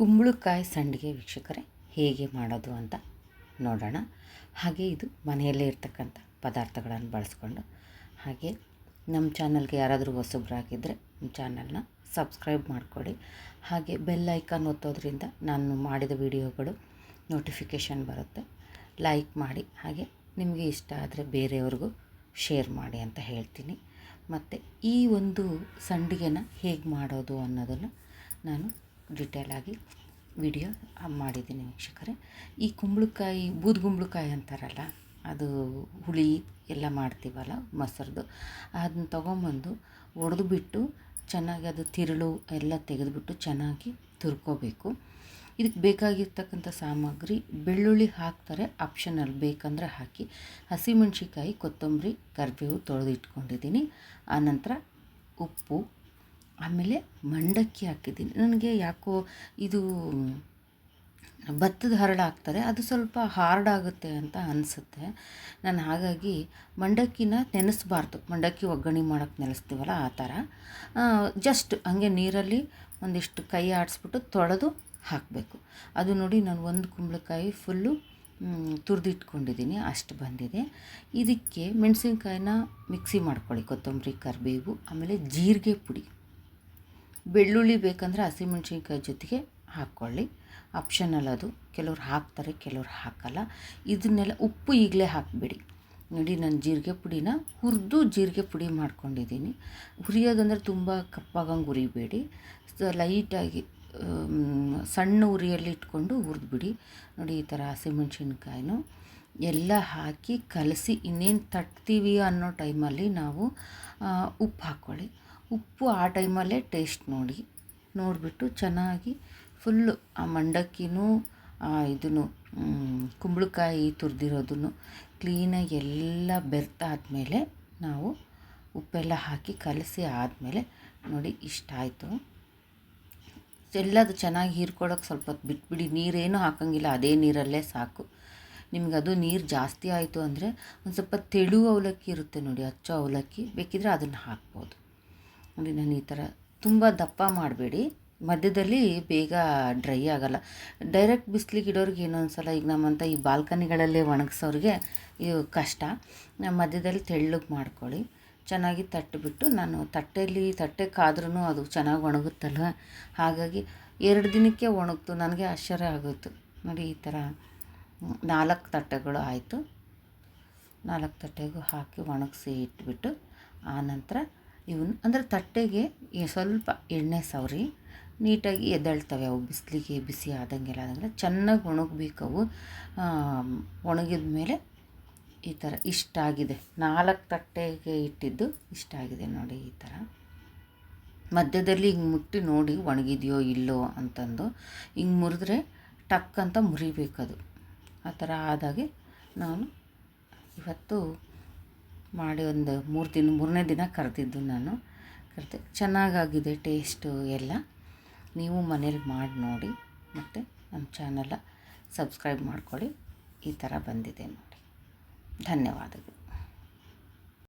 ಕುಂಬಳಕಾಯಿ ಸಂಡಿಗೆ ವೀಕ್ಷಕರೇ, ಹೇಗೆ ಮಾಡೋದು ಅಂತ ನೋಡೋಣ. ಹಾಗೆ ಇದು ಮನೆಯಲ್ಲೇ ಇರ್ತಕ್ಕಂಥ ಪದಾರ್ಥಗಳನ್ನು ಬಳಸ್ಕೊಂಡು, ಹಾಗೆ ನಮ್ಮ ಚಾನಲ್ಗೆ ಯಾರಾದರೂ ಹೊಸಬ್ರಾಗಿದ್ದರೆ ನಮ್ಮ ಚಾನಲ್ನ ಸಬ್ಸ್ಕ್ರೈಬ್ ಮಾಡಿಕೊಡಿ ಹಾಗೆ ಬೆಲ್ ಐಕಾನ್ ಒತ್ತೋದ್ರಿಂದ ನಾನು ಮಾಡಿದ ವಿಡಿಯೋಗಳು ನೋಟಿಫಿಕೇಷನ್ ಬರುತ್ತೆ. ಲೈಕ್ ಮಾಡಿ, ಹಾಗೆ ನಿಮಗೆ ಇಷ್ಟ ಆದರೆ ಬೇರೆಯವ್ರಿಗೂ ಶೇರ್ ಮಾಡಿ ಅಂತ ಹೇಳ್ತೀನಿ. ಮತ್ತು ಈ ಒಂದು ಸಂಡಿಗೆನ ಹೇಗೆ ಮಾಡೋದು ಅನ್ನೋದನ್ನು ನಾನು ಡಿಟೇಲಾಗಿ ವಿಡಿಯೋ ಮಾಡಿದ್ದೀನಿ ವೀಕ್ಷಕರೇ. ಈ ಕುಂಬಳಕಾಯಿ ಬೂದುಗುಂಬಳಕಾಯಿ ಅಂತಾರಲ್ಲ, ಅದು ಹುಳಿ ಎಲ್ಲ ಮಾಡ್ತೀವಲ್ಲ ಮೊಸರದು. ಅದನ್ನ ತೊಗೊಂಬಂದು ಒಡೆದು ಬಿಟ್ಟು ಚೆನ್ನಾಗಿ ಅದು ತಿರುಳು ಎಲ್ಲ ತೆಗೆದುಬಿಟ್ಟು ಚೆನ್ನಾಗಿ ತುರ್ಕೋಬೇಕು. ಇದಕ್ಕೆ ಬೇಕಾಗಿರ್ತಕ್ಕಂಥ ಸಾಮಗ್ರಿ ಬೆಳ್ಳುಳ್ಳಿ ಹಾಕ್ತಾರೆ, ಆಪ್ಷನಲ್ ಬೇಕಂದರೆ ಹಾಕಿ. ಹಸಿಮೆಣ್ಸಿಕಾಯಿ ಕೊತ್ತಂಬರಿ, ಕರಿಬೇವು ತೊಳೆದಿಟ್ಕೊಂಡಿದ್ದೀನಿ. ಆನಂತರ ಉಪ್ಪು ಆಮೇಲೆ ಮಂಡಕ್ಕಿ ಹಾಕಿದ್ದೀನಿ. ನನಗೆ ಯಾಕೋ ಇದು ಭತ್ತದ ಹರಳು ಹಾಕ್ತಾರೆ ಅದು ಸ್ವಲ್ಪ ಹಾರ್ಡ್ ಆಗುತ್ತೆ ಅಂತ ಅನಿಸುತ್ತೆ. ನಾನು ಹಾಗಾಗಿ ಮಂಡಕ್ಕಿನ ನೆನೆಸ್ಬಾರ್ದು. ಮಂಡಕ್ಕಿ ಒಗ್ಗರಣೆ ಮಾಡೋಕ್ಕೆ ನೆನೆಸ್ತೀವಲ್ಲ ಆ ಥರ. ಜಸ್ಟ್ ಹಂಗೆ ನೀರಲ್ಲಿ ಒಂದಿಷ್ಟು ಕೈ ಆಡಿಸ್ಬಿಟ್ಟು ತೊಳೆದು ಹಾಕಬೇಕು. ಅದು ನೋಡಿ ನಾನು ಒಂದು ಕುಂಬಳಕಾಯಿ ಫುಲ್ಲು ತುರಿದಿಟ್ಕೊಂಡಿದ್ದೀನಿ, ಅಷ್ಟು ಬಂದಿದೆ. ಇದಕ್ಕೆ ಮೆಣಸಿನ್ಕಾಯಿನ ಮಿಕ್ಸಿ ಮಾಡ್ಕೊಳ್ಳಿ, ಕೊತ್ತಂಬರಿ, ಕರಿಬೇವು, ಆಮೇಲೆ ಜೀರಿಗೆ ಪುಡಿ. ಬೆಳ್ಳುಳ್ಳಿ ಬೇಕಂದರೆ ಹಸಿಮೆಣ್ಸಿನ್ಕಾಯಿ ಜೊತೆಗೆ ಹಾಕ್ಕೊಳ್ಳಿ. ಆಪ್ಷನಲ್ ಅದು. ಕೆಲವ್ರು ಹಾಕ್ತಾರೆ, ಕೆಲವ್ರು ಹಾಕಲ್ಲ. ಇದನ್ನೆಲ್ಲ ಉಪ್ಪು ಈಗಲೇ ಹಾಕಿಬಿಡಿ. ನೋಡಿ, ನಾನು ಜೀರಿಗೆ ಪುಡಿನ ಹುರಿದು ಜೀರಿಗೆ ಪುಡಿ ಮಾಡ್ಕೊಂಡಿದ್ದೀನಿ. ಹುರಿಯೋದಂದ್ರೆ ತುಂಬ ಕಪ್ಪಾಗಂಗೆ ಹುರಿಬೇಡಿ. ಲೈಟಾಗಿ ಸಣ್ಣ ಉರಿಯಲ್ಲಿ ಇಟ್ಕೊಂಡು ಹುರಿದ್ಬಿಡಿ. ನೋಡಿ, ಈ ಥರ ಹಸಿಮೆಣ್ಸಿನ್ಕಾಯಿನೂ ಎಲ್ಲ ಹಾಕಿ ಕಲಸಿ ಇನ್ನೇನು ತಟ್ತೀವಿ ಅನ್ನೋ ಟೈಮಲ್ಲಿ ನಾವು ಉಪ್ಪು ಹಾಕ್ಕೊಳ್ಳಿ. ಉಪ್ಪು ಆ ಟೈಮಲ್ಲೇ ಟೇಸ್ಟ್ ನೋಡಿ. ನೋಡಿಬಿಟ್ಟು ಚೆನ್ನಾಗಿ ಫುಲ್ಲು ಆ ಮಂಡಕ್ಕಿನೂ ಇದನ್ನು ಕುಂಬಳಕಾಯಿ ತುರಿದಿರೋದನ್ನು ಕ್ಲೀನಾಗಿ ಎಲ್ಲ ಬೆರ್ತಾದಮೇಲೆ ನಾವು ಉಪ್ಪೆಲ್ಲ ಹಾಕಿ ಕಲಸಿ ಆದಮೇಲೆ ನೋಡಿ ಇಷ್ಟ ಆಯಿತು. ಎಲ್ಲದು ಚೆನ್ನಾಗಿ ಹೀರ್ಕೊಳ್ಳೋಕೆ ಸ್ವಲ್ಪ ಹೊತ್ತು ಬಿಟ್ಬಿಡಿ. ನೀರೇನು ಹಾಕೋಂಗಿಲ್ಲ. ಅದೇ ನೀರಲ್ಲೇ ಸಾಕು. ನಿಮ್ಗೆ ಅದು ನೀರು ಜಾಸ್ತಿ ಆಯಿತು ಅಂದರೆ ಒಂದು ಸ್ವಲ್ಪ ತೆಳು ಅವಲಕ್ಕಿ ಇರುತ್ತೆ ನೋಡಿ, ಅಚ್ಚು ಅವಲಕ್ಕಿ. ಬೇಕಿದ್ರೆ ಅದನ್ನು ಹಾಕ್ಬೋದು. ನೋಡಿ ನಾನು ಈ ಥರ ತುಂಬ ದಪ್ಪ ಮಾಡಬೇಡಿ. ಮಧ್ಯದಲ್ಲಿ ಬೇಗ ಡ್ರೈ ಆಗೋಲ್ಲ. ಡೈರೆಕ್ಟ್ ಬಿಸಿಲಿಗೆ ಇಡೋರಿಗೆ ಸಲ ಈಗ ನಮ್ಮಂಥ ಈ ಬಾಲ್ಕನಿಗಳಲ್ಲೇ ಒಣಗಿಸೋರಿಗೆ ಇವು ಕಷ್ಟ. ಮಧ್ಯದಲ್ಲಿ ತೆಳ್ಳಗೆ ಮಾಡ್ಕೊಳ್ಳಿ. ಚೆನ್ನಾಗಿ ತಟ್ಟಿಬಿಟ್ಟು ನಾನು ತಟ್ಟೆಯಲ್ಲಿ, ತಟ್ಟೆ ಕಾದ್ರೂ ಅದು ಚೆನ್ನಾಗಿ ಒಣಗುತ್ತಲ್ವ? ಹಾಗಾಗಿ ಎರಡು ದಿನಕ್ಕೆ ಒಣಗ್ತು. ನನಗೆ ಆಶ್ಚರ್ಯ ಆಗೋಯ್ತು. ನೋಡಿ ಈ ಥರ ನಾಲ್ಕು ತಟ್ಟೆಗಳು ಆಯಿತು. ನಾಲ್ಕು ತಟ್ಟೆಗೂ ಹಾಕಿ ಒಣಗಿಸಿ ಇಟ್ಬಿಟ್ಟು ಆನಂತರ ಇವನ್ನ ಅಂದರೆ ತಟ್ಟೆಗೆ ಸ್ವಲ್ಪ ಎಣ್ಣೆ ಸವರಿ, ನೀಟಾಗಿ ಎದ್ದೇಳ್ತವೆ ಅವು ಬಿಸಿಲಿಗೆ ಬಿಸಿ ಆದಂಗೆಲ್ಲ ಆದಂಗೆಲ್ಲ. ಚೆನ್ನಾಗಿ ಒಣಗಬೇಕು ಒಣಗಿದ ಮೇಲೆ ಈ ಥರ ಇಷ್ಟ ಆಗಿದೆ. ನಾಲ್ಕು ತಟ್ಟೆಗೆ ಇಟ್ಟಿದ್ದು ಇಷ್ಟ ಆಗಿದೆ ನೋಡಿ ಈ ಥರ ಮಧ್ಯದಲ್ಲಿ ಹಿಂಗೆ ಮುಟ್ಟಿ ನೋಡಿ ಒಣಗಿದೆಯೋ ಇಲ್ಲೋ ಅಂತಂದು. ಹಿಂಗೆ ಮುರಿದ್ರೆ ಟಕ್ ಅಂತ ಮುರಿಬೇಕದು. ಆ ಥರ ಆದಾಗೆ ನಾನು ಇವತ್ತು ಮಾಡಿ ಒಂದು ಮೂರು ದಿನ ಮೂರನೇ ದಿನ ಕರೆದಿದ್ದು ನಾನು. ಕರೆದೆ ಚೆನ್ನಾಗಾಗಿದೆ ಟೇಸ್ಟು ಎಲ್ಲ. ನೀವು ಮನೇಲಿ ಮಾಡಿ ನೋಡಿ ಮತ್ತು ನಮ್ಮ ಚಾನಲ ಸಬ್ಸ್ಕ್ರೈಬ್ ಮಾಡ್ಕೊಳ್ಳಿ. ಈ ಥರ ಬಂದಿದೆ ನೋಡಿ. ಧನ್ಯವಾದಗಳು.